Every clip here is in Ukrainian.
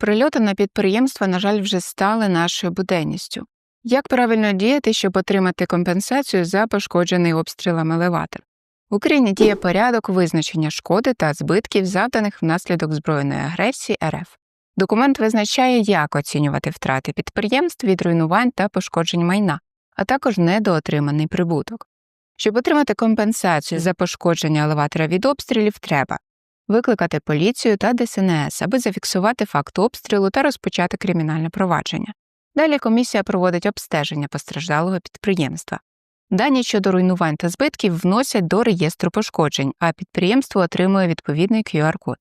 Прильоти на підприємства, на жаль, вже стали нашою буденністю. Як правильно діяти, щоб отримати компенсацію за пошкоджений обстрілами елеватор? В Україні діє порядок визначення шкоди та збитків, завданих внаслідок збройної агресії РФ. Документ визначає, як оцінювати втрати підприємств від руйнувань та пошкоджень майна, а також недоотриманий прибуток. Щоб отримати компенсацію за пошкодження елеватора від обстрілів, треба викликати поліцію та ДСНС, аби зафіксувати факт обстрілу та розпочати кримінальне провадження. Далі комісія проводить обстеження постраждалого підприємства. Дані щодо руйнувань та збитків вносять до реєстру пошкоджень, а підприємство отримує відповідний QR-код.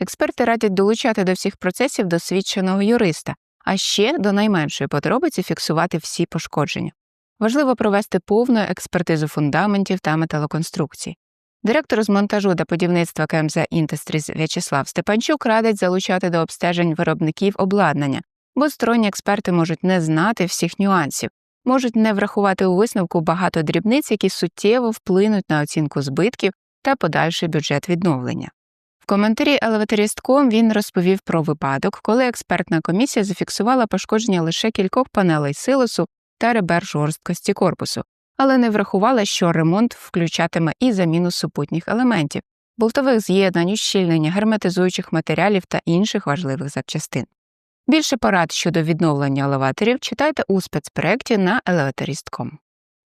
Експерти радять долучати до всіх процесів досвідченого юриста, а ще до найменшої подробиці фіксувати всі пошкодження. Важливо провести повну експертизу фундаментів та металоконструкцій. Директор з монтажу та будівництва КМЗ Інтестріз В'ячеслав Степанчук радить залучати до обстежень виробників обладнання, бо сторонні експерти можуть не знати всіх нюансів, можуть не врахувати у висновку багато дрібниць, які суттєво вплинуть на оцінку збитків та подальший бюджет відновлення. В коментарі Елеваторіст.ком він розповів про випадок, коли експертна комісія зафіксувала пошкодження лише кількох панелей силосу та ребер жорсткості корпусу, але не врахувала, що ремонт включатиме і заміну супутніх елементів, болтових з'єднань, ущільнення, герметизуючих матеріалів та інших важливих запчастин. Більше порад щодо відновлення елеваторів читайте у спецпроекті на elevatorist.com.